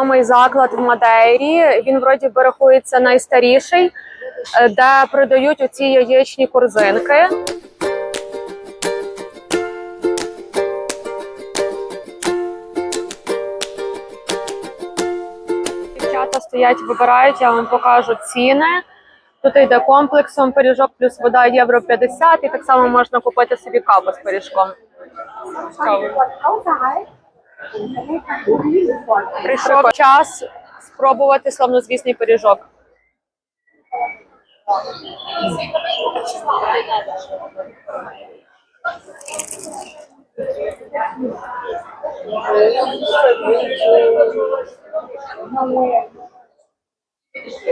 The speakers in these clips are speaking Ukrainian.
відомий заклад в Мадейрі. Він вроді би рахується найстаріший, е, де продають оці яєчні корзинки. Дівчата стоять, вибирають, я вам покажу ціни. Тут йде комплексом пиріжок плюс вода євро 50, і так само можна купити собі каву з пиріжком. Прийшов час спробувати славнозвісний пиріжок.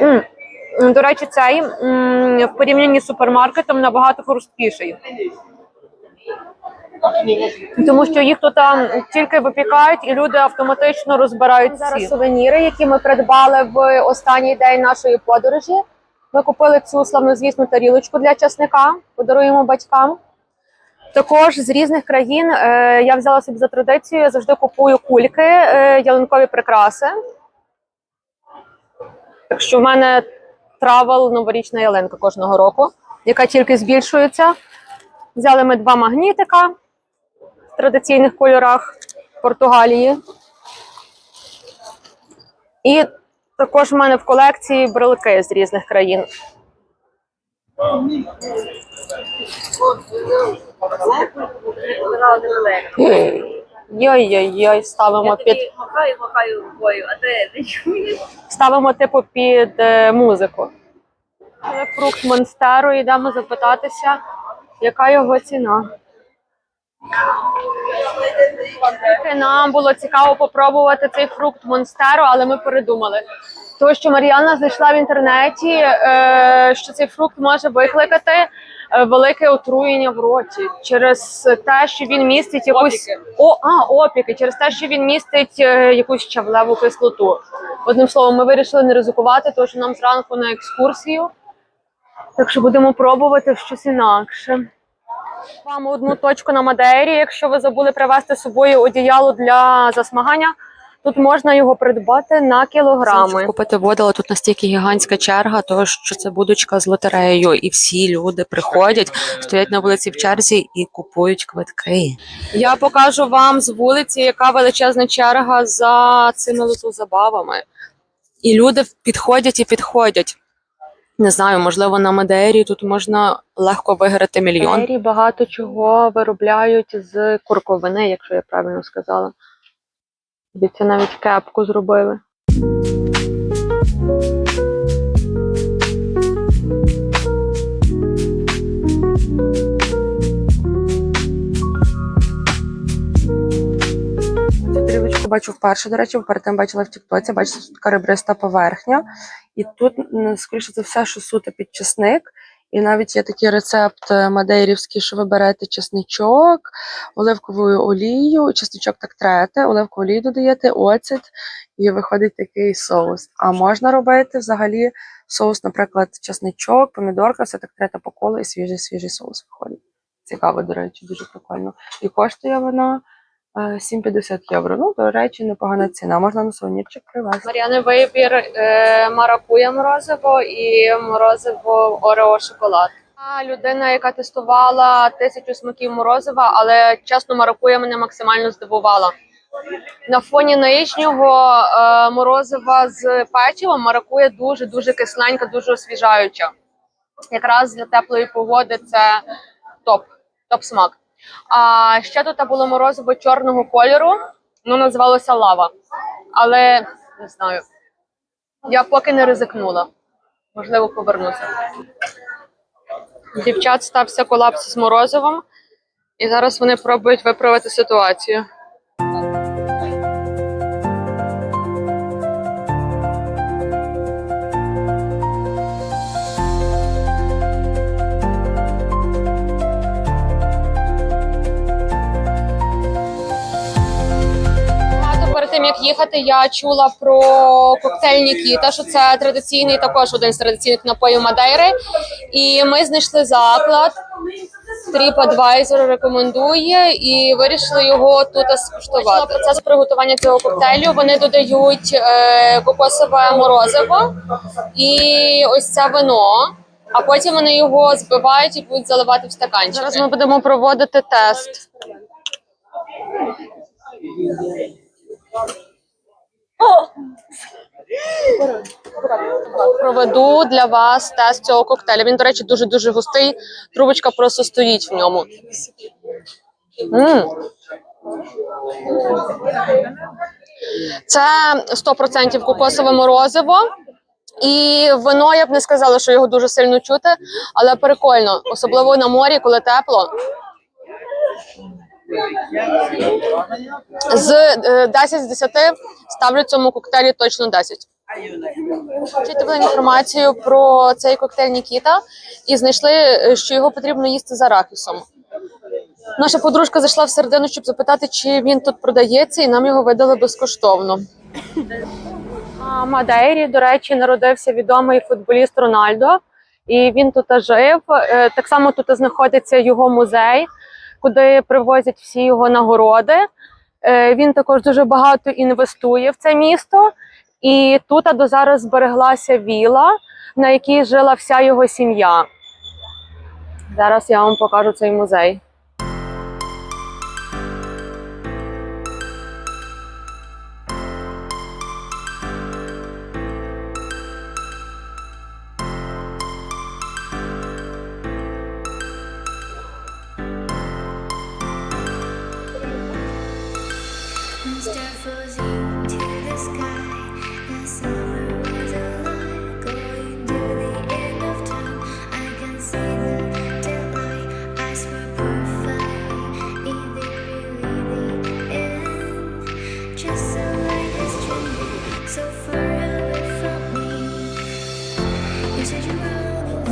М, До речі, цей в порівнянні з супермаркетом набагато хрусткіший. Тому що їх тут там тільки випікають, і люди автоматично розбирають зараз сувеніри, які ми придбали в останній день нашої подорожі. Ми купили цю славнозвісну тарілочку для часника, подаруємо батькам. Також з різних країн е, я взяла собі за традицію, я завжди купую кульки, е, ялинкові прикраси. Так що в мене травел новорічна ялинка кожного року, яка тільки збільшується. Взяли ми два магнітика традиційних кольорах Португалії. І також в мене в колекції брелки з різних країн. Йой-йой-йой, ставимо під махаю, махаю рукою, а ти не чуєш? ставимо типу під е, музику. Фрукт Монстеру, йдемо запитатися, яка його ціна. Тільки Нам було цікаво попробувати цей фрукт Монстеру, але ми передумали. Тому що Мар'яна знайшла в інтернеті, е, що цей фрукт може викликати е, велике отруєння в роті через те, що він містить якусь О, а, опіки, через те, що він містить е, якусь щавлеву кислоту. Одним словом, ми вирішили не ризикувати, тому що нам зранку на екскурсію. Так що будемо пробувати щось інакше. Вам одну точку на Мадейрі, якщо ви забули привезти з собою одіяло для засмагання, тут можна його придбати на кілограми. Купити воду, але тут настільки гігантська черга, того що це будочка з лотереєю, і всі люди приходять, стоять на вулиці в черзі і купують квитки. Я покажу вам з вулиці, яка величезна черга за цими лотозабавами. І люди підходять і підходять. Не знаю, можливо, на Мадейрі тут можна легко виграти мільйон. Мадейрі багато чого виробляють з курковини, якщо я правильно сказала. Дивіться, навіть кепку зробили. Бачу вперше, до речі, перед тим бачила в Тіктоці, бачу, тут така ребриста поверхня. І тут, скоріше за все, що суто під чесник. І навіть є такий рецепт е, мадейрівський, що ви берете чесничок, оливкову олію, чесничок так трете, оливкову олію додаєте, оцет, і виходить такий соус. А можна робити взагалі соус, наприклад, чесничок, помідорка, все так трете по колу і свіжий свіжий соус виходить. Цікаво, до речі, дуже прикольно. І коштує вона 7,50 євро. Ну, до речі, непогана ціна. Можна на сувенірчик привезти. Мар'яни вибір е, маракуя морозиво і морозиво Орео шоколад. Людина, яка тестувала тисячу смаків морозива, але чесно, маракуя мене максимально здивувала. На фоні наїчнього е, морозива з печивом маракуя дуже дуже кисленька, дуже освіжаюча. Якраз для теплої погоди це топ, топ смак. А ще тут було морозиво чорного кольору, воно називалося лава. Але не знаю. Я поки не ризикнула. Можливо, повернуся. Дівчат стався колапс з морозивом, і зараз вони пробують виправити ситуацію. Тим як їхати, я чула про коктейль Нікіта, що це традиційний також один з традиційних напоїв Мадейри. І ми знайшли заклад. TripAdvisor рекомендує і вирішили його тут скуштувати. Процес приготування цього коктейлю вони додають е, кокосове морозиво і ось це вино. А потім вони його збивають і будуть заливати в стаканчики. Зараз ми будемо проводити тест. Проведу для вас тест цього коктейля. Він, до речі, дуже дуже густий. Трубочка просто стоїть в ньому. М. Це 100% кокосове морозиво. І вино я б не сказала, що його дуже сильно чути, але прикольно, особливо на морі, коли тепло. З е, 10 з 10 ставлю цьому коктейлі точно 10. Вчителя інформацію про цей коктейль Нікіта і знайшли, е, що його потрібно їсти з арахісом. Наша подружка зайшла в середину, щоб запитати, чи він тут продається, і нам його видали безкоштовно. На Мадейрі, до речі, народився відомий футболіст Рональдо, і він тут жив. Е, Так само тут знаходиться його музей, куди привозять всі його нагороди. Е, Він також дуже багато інвестує в це місто. І тут до зараз збереглася віла, на якій жила вся його сім'я. Зараз я вам покажу цей музей.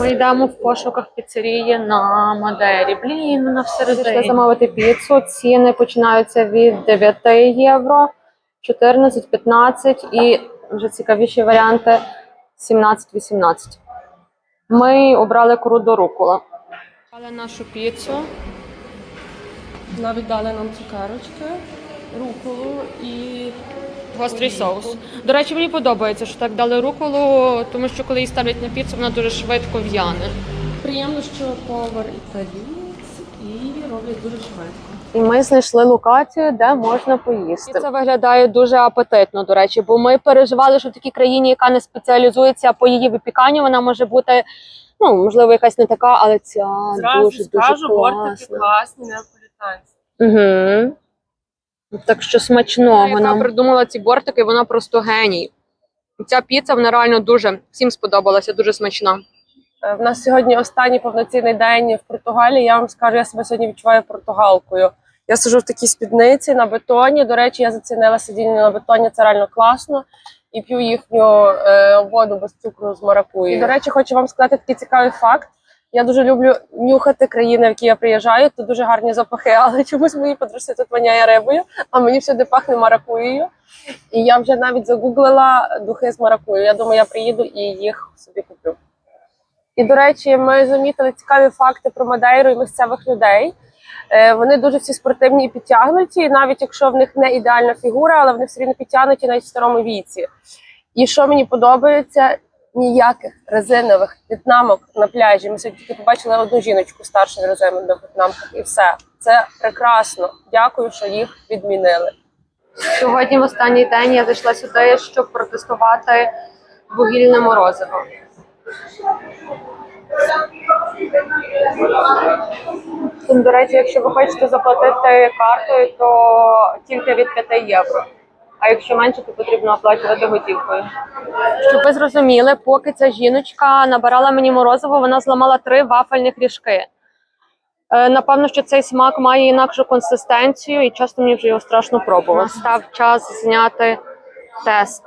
Ми йдемо в пошуках піцерії на Мадері. Блін, вона всередині. Пішли замовити піцу. Ціни починаються від 9 євро, 14, 15 і вже цікавіші варіанти 17-18. Ми обрали куру до рукола. Брали нашу піцу. Навіть дали нам цукерочки, руколу і Гострий соус. До речі, мені подобається, що так дали руколу, тому що коли її ставлять на піцу, вона дуже швидко в'яне. приємно, що повар італієць і роблять дуже швидко. І ми знайшли локацію, де можна поїсти. Це виглядає дуже апетитно, до речі, бо ми переживали, що в такій країні, яка не спеціалізується по її випіканню, вона може бути, ну можливо, якась не така, але ця Зразу дуже скажу, дуже бортики класна. класні, неаполітанські. Угу. Так що смачного. Нам придумала ці бортики, вона просто геній. Ця піца вона реально дуже всім сподобалася, дуже смачна. Е, В нас сьогодні останній повноцінний день в Португалії. Я вам скажу, я себе сьогодні відчуваю португалкою. Я сиджу в такій спідниці на бетоні. До речі, я зацінила сидіння на бетоні, це реально класно. І п'ю їхню е, воду без цукру з маракуєю. І, до речі, хочу вам сказати такий цікавий факт. Я дуже люблю нюхати країни, в які я приїжджаю. Тут дуже гарні запахи, але чомусь моїй подружці тут воняє рибою, а мені всюди пахне маракуєю. І я вже навіть загуглила духи з маракуєю. Я думаю, я приїду і їх собі куплю. І, до речі, ми замітили цікаві факти про Мадейру і місцевих людей. Е, Вони дуже всі спортивні і підтягнуті, навіть якщо в них не ідеальна фігура, але вони все рівно підтягнуті навіть в старому віці. І що мені подобається, ніяких резинових в'єтнамок на пляжі. Ми сьогодні тільки побачили одну жіночку старшу в резинових в'єтнамках, і все. Це прекрасно. Дякую, що їх відмінили. Сьогодні в останній день я зайшла сюди, щоб протестувати вугільне морозиво. До речі, якщо ви хочете заплатити картою, то тільки від 5 євро. А якщо менше, то потрібно оплачувати готівкою. Щоб ви зрозуміли, поки ця жіночка набирала мені морозиво, вона зламала три вафельних ріжки. Е, Напевно, що цей смак має інакшу консистенцію, і часто мені вже його страшно пробувати. Став час зняти тест.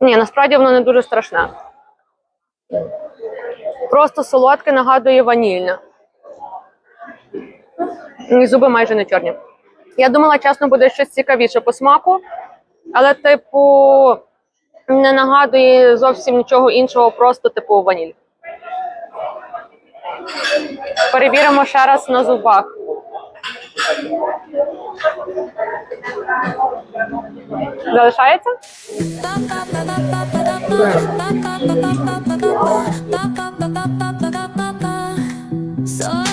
Ні, насправді воно не дуже страшне. Просто солодке нагадує ванільне. І зуби майже не чорні. Я думала, чесно, буде щось цікавіше по смаку, але, типу, не нагадує зовсім нічого іншого, просто типу ваніль. Перевіримо ще раз на зубах. Залишається? Soy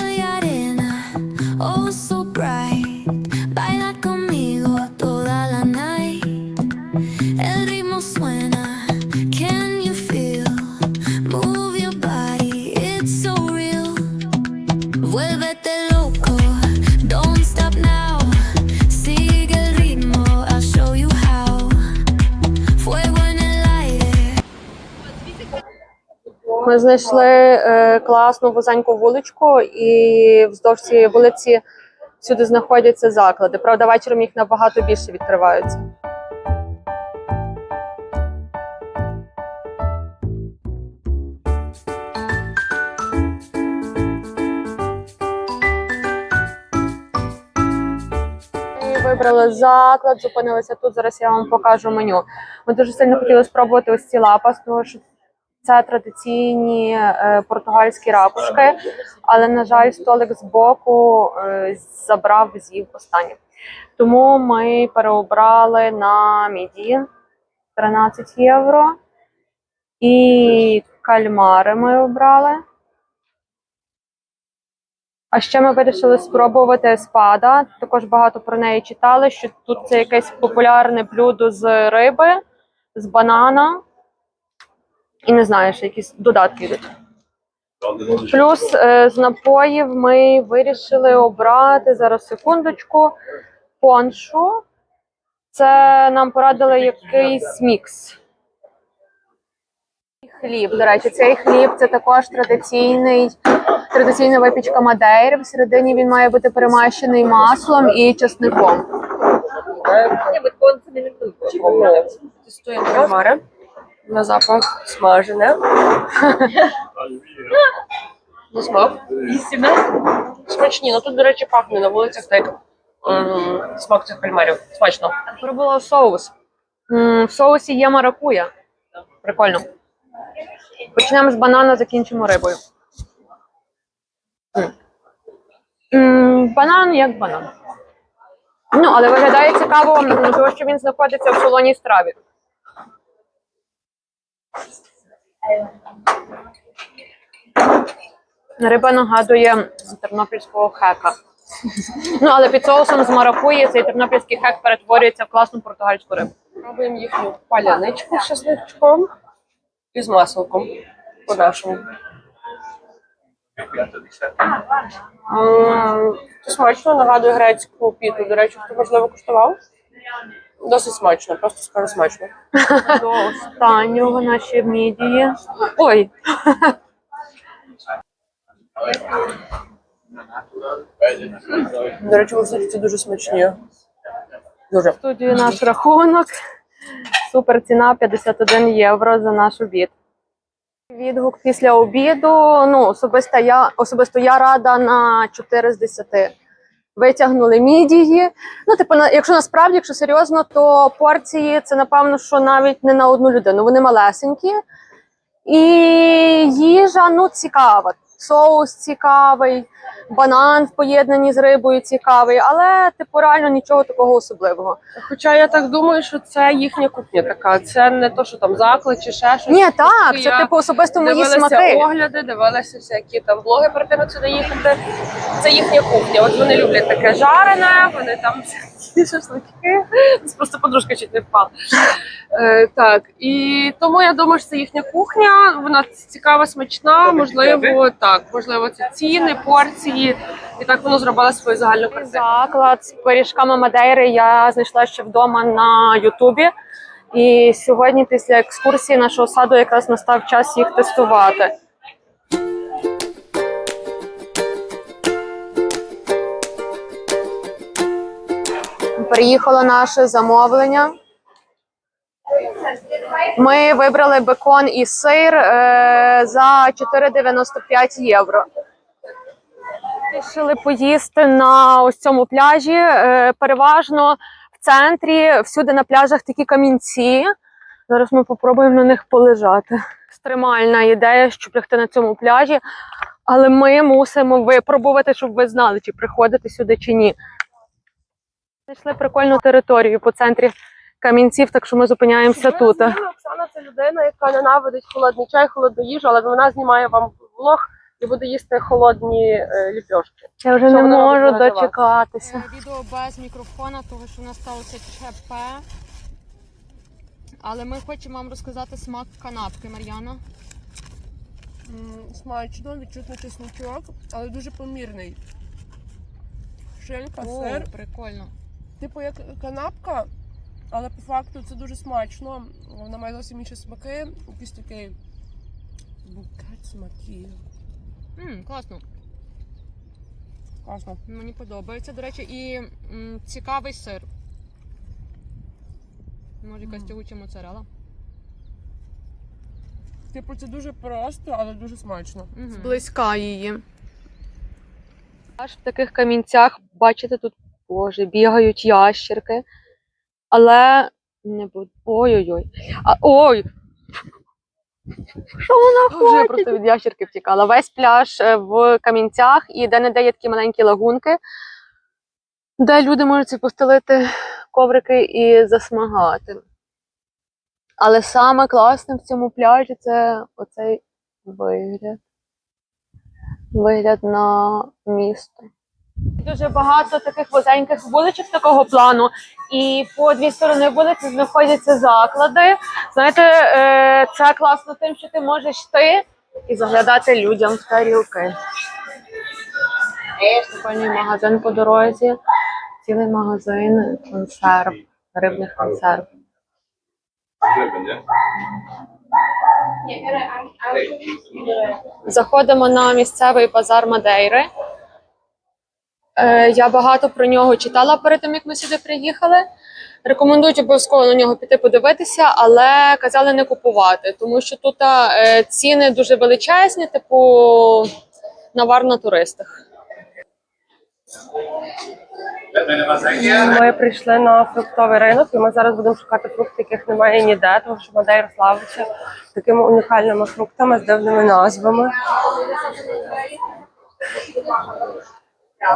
знайшли е, класну вузеньку вуличку, і вздовж цієї вулиці всюди знаходяться заклади. Правда, вечором їх набагато більше відкриваються. Вибрали заклад, зупинилися тут. Зараз я вам покажу меню. Ми дуже сильно хотіли спробувати ось ці лапас, тому що це традиційні е, португальські ракушки, але, на жаль, столик збоку е, забрав, з'їв останнє. Тому ми переобрали на міді 13 євро. І кальмари ми обрали. А ще ми вирішили спробувати спада. Також багато про неї читали, що тут це якесь популярне блюдо з риби, з банана. І не знаю, що якісь додатки йдуть. Плюс е, з напоїв ми вирішили обрати зараз секундочку поншу. Це нам порадили якийсь мікс. Хліб, до речі, цей хліб це також традиційний, традиційна випічка Мадейри. Всередині він має бути перемащений маслом і чесником. Тестуємо кальмари. На запах смажене. На смак. Смачні. Ну тут, до речі, пахне на вулицях так смак цих кальмарів. Смачно. Пробувала соус. В соусі є маракуя. Прикольно. Почнемо з банана, закінчимо рибою. Банан як банан. Ну, але виглядає цікаво, тому що він знаходиться в солоній страві. Риба нагадує тернопільського хека. Ну, але під соусом з маракуї цей тернопільський хек перетворюється в класну португальську рибу. Пробуємо їхню паляничку з чесничком і з маселком по-нашому. Смачно, нагадує грецьку піту. До речі, хто можливо куштував? Досить смачно, просто скажу смачно. До останнього наші мідії. Ой, До речі, ці дуже смачні. Дуже. студію наш рахунок. Супер ціна 51 євро за наш обід. Відгук після обіду. Ну, особисто я, особисто я рада на 4 з 10. Витягнули мідії. Ну, типу, якщо насправді, якщо серйозно, то порції це напевно, що навіть не на одну людину. Вони малесенькі. І їжа ну цікава. Соус цікавий, банан в поєднанні з рибою цікавий, але типу реально нічого такого особливого. Хоча я так думаю, що це їхня кухня така. Це не то, що там заклад чи ще щось. Ні, так, Я це типу особисто мої дивилася смаки. огляди, дивилася всякі там блоги перед тим, як сюди їхати. Це їхня кухня. От вони люблять таке жарене, вони там всякі шашлики. Просто подружка чуть не впала. Е, так, і тому я думаю, що це їхня кухня. Вона цікава, смачна. Можливо, так, можливо, це ціни, порції. І так воно зробило свою загальну картину. Заклад з пиріжками Мадейри я знайшла ще вдома на Ютубі. І сьогодні, після екскурсії нашого саду, якраз настав час їх тестувати. Приїхало наше замовлення. Ми вибрали бекон і сир е, за 4,95 євро. Вирішили поїсти на ось цьому пляжі. Е, Переважно в центрі, всюди на пляжах такі камінці. Зараз ми попробуємо на них полежати. Екстремальна ідея, щоб лягти на цьому пляжі. Але ми мусимо випробувати, щоб ви знали, чи приходити сюди, чи ні. Знайшли прикольну територію по центрі камінців, так що ми зупиняємося тут. Оксана це людина, яка ненавидить холодний чай, холодну їжу, але вона знімає вам влог і буде їсти холодні е, ліпьошки. Я вже Що не можу дочекатися. Відео без мікрофона, тому що у нас сталося ЧП. Але ми хочемо вам розказати смак канапки, Мар'яна. Смачно, відчутно чесночок, але дуже помірний. Шинка, О, сир. прикольно. Типу як канапка, але по факту це дуже смачно. Вона має зовсім інші смаки. Якийсь такий букет смаків. М, класно. Класно. Мені подобається. До речі, і м, цікавий сир. Може, якась тягуча моцарела. Типу, це дуже просто, але дуже смачно. Близька її. Аж в таких камінцях, бачите, тут боже, бігають ящерки. Але не буду. Ой-ой-ой. А, ой! Що вона хоче? Вже просто від ящерки втікала. Весь пляж е, в камінцях і де-не-де є такі маленькі лагунки, де люди можуть постелити коврики і засмагати. Але саме класне в цьому пляжі це оцей вигляд вигляд на місто. Дуже багато таких вузеньких вуличок такого плану, і по дві сторони вулиці знаходяться заклади. Знаєте, е, це класно тим, що ти можеш йти і заглядати людям в тарілки. Прикольний магазин по дорозі, цілий магазин консерв, рибних консерв. Заходимо на місцевий базар Мадейри. Е, я багато про нього читала перед тим, як ми сюди приїхали. Рекомендують обов'язково на нього піти подивитися, але казали не купувати, тому що тут е, ціни дуже величезні, типу навар на туристах. Ми прийшли на фруктовий ринок, і ми зараз будемо шукати фрукти, яких немає ніде, тому що Мадейра славиться такими унікальними фруктами з дивними назвами.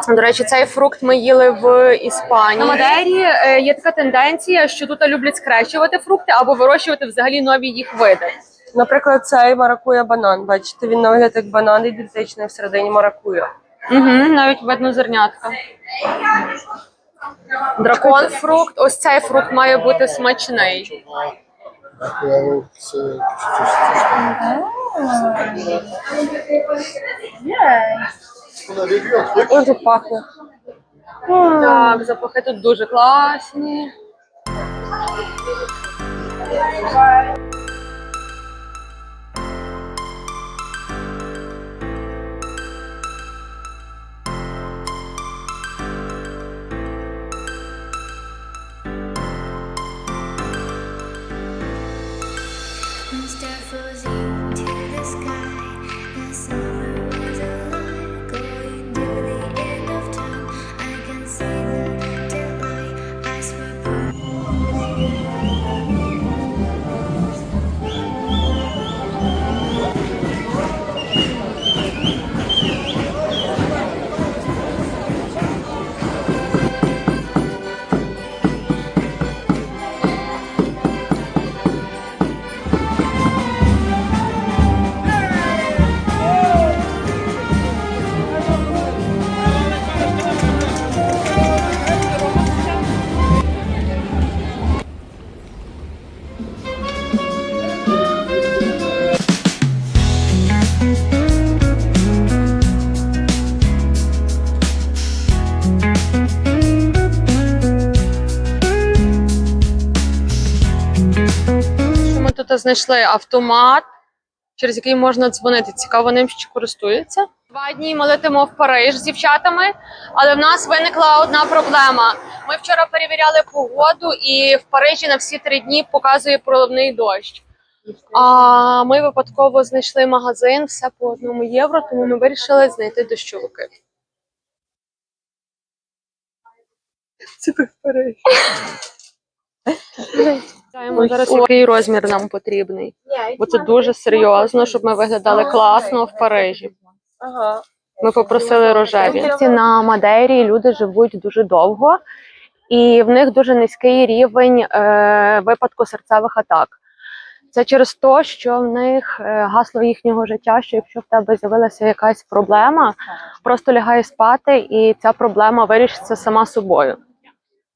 До речі, цей фрукт ми їли в Іспанії. На Мадейрі е, є така тенденція, що тут люблять скрещувати фрукти або вирощувати взагалі нові їх види. Наприклад, цей маракуя банан. Бачите, він на вигляд як банан ідентичний всередині маракуя. Угу, навіть видно зернятка. Дракон фрукт. Ось цей фрукт має бути смачний. Ось тут пахне. Так, запахи тут дуже класні. Знайшли автомат, через який можна дзвонити. Цікаво ним ще користуються. Два дні ми летимо в Париж з дівчатами, але в нас виникла одна проблема. Ми вчора перевіряли погоду, і в Парижі на всі три дні показує проливний дощ. А ми випадково знайшли магазин, все по одному євро, тому ми вирішили знайти дощовики. Це в Париж. Знаємо зараз, який розмір нам потрібний. Бо це дуже серйозно, щоб ми виглядали класно в Парижі. Ага. Ми попросили рожеві. На Мадейрі люди живуть дуже довго, і в них дуже низький рівень е, випадку серцевих атак. Це через те, що в них е, гасло їхнього життя, що якщо в тебе з'явилася якась проблема, просто лягай спати, і ця проблема вирішиться сама собою.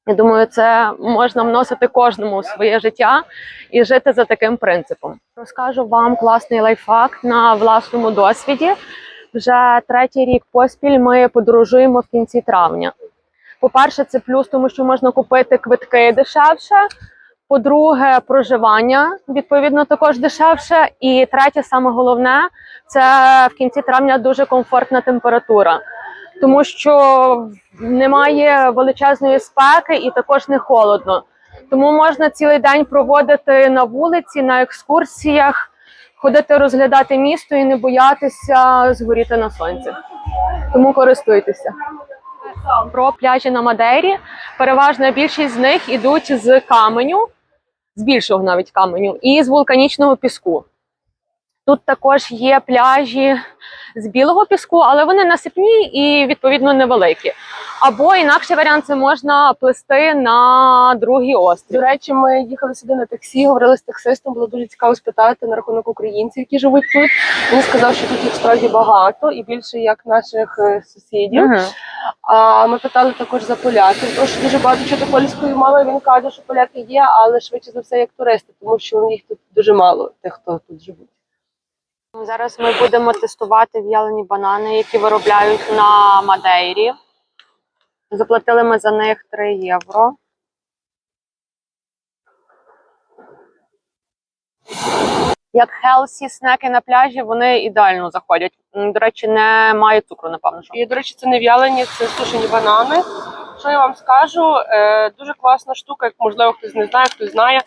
Я думаю, це можна вносити кожному у своє життя і жити за таким принципом. Розкажу вам класний лайфхак на власному досвіді. Вже третій рік поспіль ми подорожуємо в кінці травня. По-перше, це плюс, тому що можна купити квитки дешевше. По-друге, проживання відповідно також дешевше. І третє, саме головне, це в кінці травня дуже комфортна температура, тому що немає величезної спеки і також не холодно. Тому можна цілий день проводити на вулиці, на екскурсіях, ходити розглядати місто і не боятися згоріти на сонці. Тому користуйтеся. Про пляжі на Мадейрі. Переважна більшість з них ідуть з каменю, з більшого навіть каменю, і з вулканічного піску. Тут також є пляжі з білого піску, але вони насипні і відповідно невеликі. Або інакший варіант це можна плести на другий острів. До речі, ми їхали сюди на таксі, говорили з таксистом, було дуже цікаво спитати на рахунок українців, які живуть тут. Він сказав, що тут їх справді багато і більше як наших е, сусідів. Мгм. А ми питали також за поляків, тому що дуже багато чути польської мови. Він каже, що поляки є, але швидше за все як туристи, тому що їх тут дуже мало, тих, хто тут живуть. Зараз ми будемо тестувати в'ялені банани, які виробляють на Мадейрі. Заплатили ми за них 3 євро. Як хелсі снеки на пляжі, вони ідеально заходять. До речі, не мають цукру, напевно. Що. І, до речі, це не в'ялені, це сушені банани. Що я вам скажу? Е, дуже класна штука, як можливо хтось не знає, хтось знає.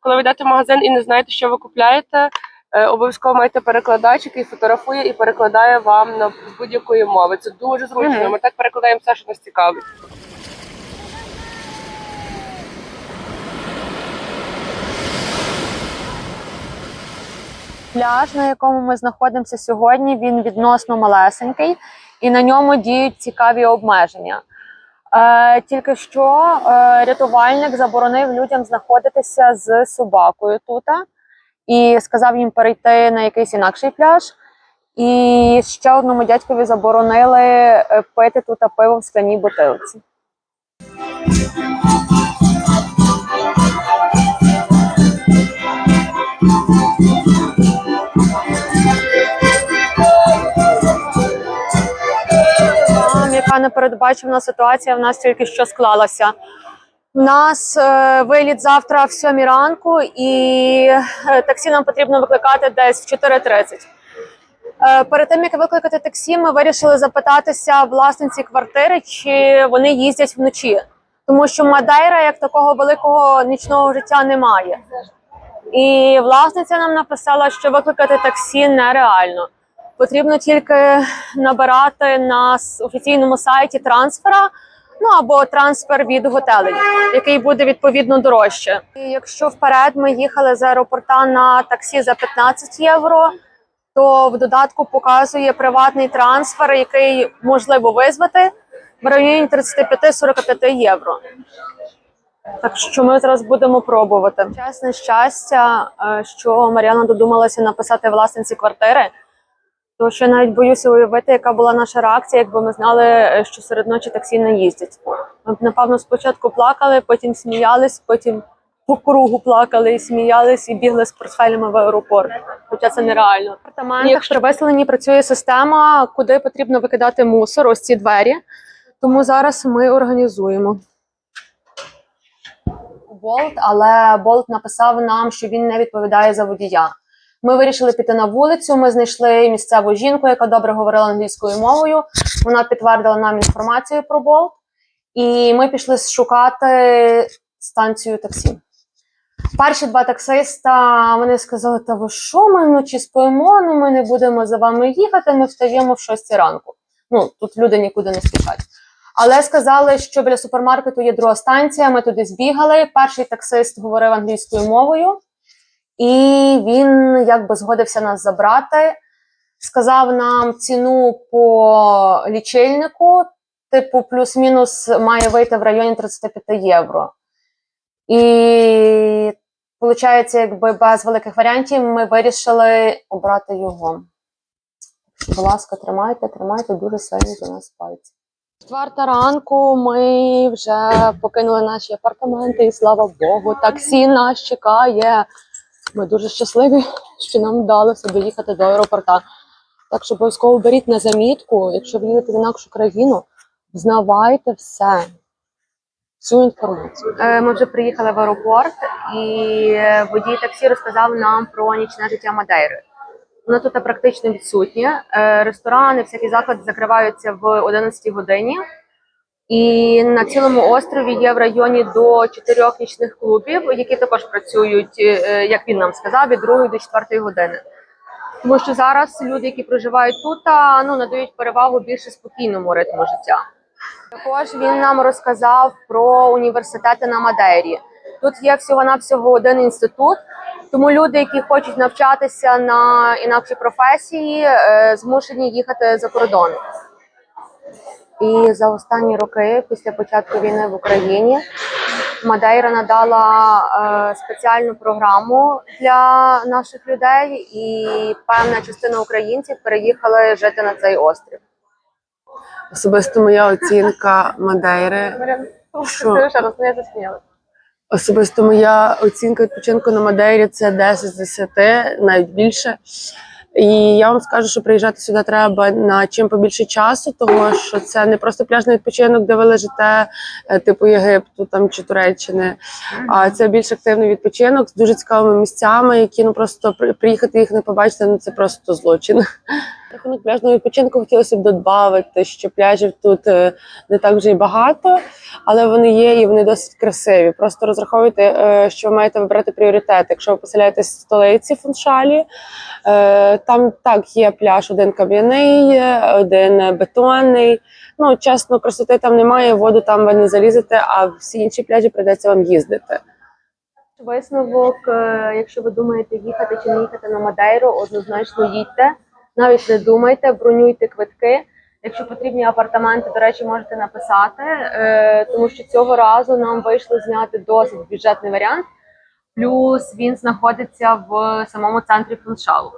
Коли ви йдете в магазин і не знаєте, що ви купляєте, обов'язково маєте перекладач, який фотографує і перекладає вам на з будь-якої мови. Це дуже зручно. Ми так перекладаємо все, що нас цікавить. Пляж, на якому ми знаходимося сьогодні, він відносно малесенький, і на ньому діють цікаві обмеження. Е, тільки що е, рятувальник заборонив людям знаходитися з собакою тут і сказав їм перейти на якийсь інакший пляж. І ще одному дядькові заборонили е, пити тут пиво в скляній бутилці. Там, яка непередбачена ситуація в нас тільки що склалася. У нас е, виліт завтра в 7 ранку, і е, таксі нам потрібно викликати десь в 4.30. Е, перед тим як викликати таксі, ми вирішили запитатися власниці квартири, чи вони їздять вночі, тому що Мадейра як такого великого нічного життя немає. І власниця нам написала, що викликати таксі нереально. Потрібно тільки набирати на офіційному сайті трансфера, ну або трансфер від готелей, який буде відповідно дорожче. І якщо вперед ми їхали з аеропорта на таксі за 15 євро, то в додатку показує приватний трансфер, який можливо визвати в районі 35-45 євро. Так що ми зараз будемо пробувати. Чесне щастя, е, що Мар'яна додумалася написати власниці квартири. То що я навіть боюся уявити, яка була наша реакція, якби ми знали, е, що серед ночі таксі не їздять. Ми б, напевно, спочатку плакали, потім сміялись, потім по кругу плакали і сміялись, і бігли з портфелями в аеропорт. Хоча це нереально. В апартаментах при виселенні працює система, куди потрібно викидати мусор, ось ці двері. Тому зараз ми організуємо. Болт, але Болт написав нам, що він не відповідає за водія. Ми вирішили піти на вулицю. Ми знайшли місцеву жінку, яка добре говорила англійською мовою. Вона підтвердила нам інформацію про Болт, і ми пішли шукати станцію таксі. Перші два таксиста вони сказали: Та ви що, ми вночі спимо? Ну ми не будемо за вами їхати. Ми встаємо в 6 ранку. Ну тут люди нікуди не спішать. Але сказали, що біля супермаркету є друга станція. Ми туди збігали. Перший таксист говорив англійською мовою, і він якби згодився нас забрати. сказав нам ціну по лічильнику, типу, плюс-мінус має вийти в районі 35 євро. І виходить, якби без великих варіантів ми вирішили обрати його. Будь ласка, тримайте, тримайте дуже сильно за нас пальці. Четверта ранку ми вже покинули наші апартаменти, і слава Богу, таксі нас чекає. Ми дуже щасливі, що нам вдалося доїхати до аеропорта. Так що обов'язково беріть на замітку, якщо ви їдете в інакшу країну, знавайте все, всю інформацію. Е, Ми вже приїхали в аеропорт, і водій таксі розказав нам про нічне життя Мадейри. Воно тут практично відсутнє. Е, Ресторани, всякі заклади закриваються в 11 годині. І на цілому острові є в районі до чотирьох нічних клубів, які також працюють, е, як він нам сказав, від 2 до 4 години. Тому що зараз люди, які проживають тут, ну надають перевагу більше спокійному ритму життя. Також він нам розказав про університети на Мадейрі. Тут є всього-навсього один інститут, тому люди, які хочуть навчатися на інакші професії, е, змушені їхати за кордон. І за останні роки, після початку війни в Україні, Мадейра надала е, спеціальну програму для наших людей, і певна частина українців переїхали жити на цей острів. Особисто моя оцінка Мадейри. Що? засміяла. Особисто моя оцінка відпочинку на Мадейрі це 10 з 10, навіть більше. І я вам скажу, що приїжджати сюди треба на чим побільше часу, тому що це не просто пляжний відпочинок, де ви лежите, е, типу Єгипту там чи Туреччини. А це більш активний відпочинок з дуже цікавими місцями, які ну просто приїхати їх не побачити, ну це просто злочин. Рахунок пляжного відпочинку хотілося б додати, що пляжів тут е, не так вже й багато, але вони є і вони досить красиві. Просто розраховуйте, е, що ви маєте вибрати пріоритет. Якщо ви поселяєтесь в столиці Фуншалі, е, там так є пляж один кам'яний, один бетонний. Ну чесно, красоти там немає, воду там ви не залізете, а всі інші пляжі прийдеться вам їздити. Висновок, якщо ви думаєте їхати чи не їхати на Мадейру, однозначно їдьте. Навіть не думайте, бронюйте квитки. Якщо потрібні апартаменти, до речі, можете написати, е, тому що цього разу нам вийшло зняти досить бюджетний варіант. Плюс він знаходиться в самому центрі фуншалу.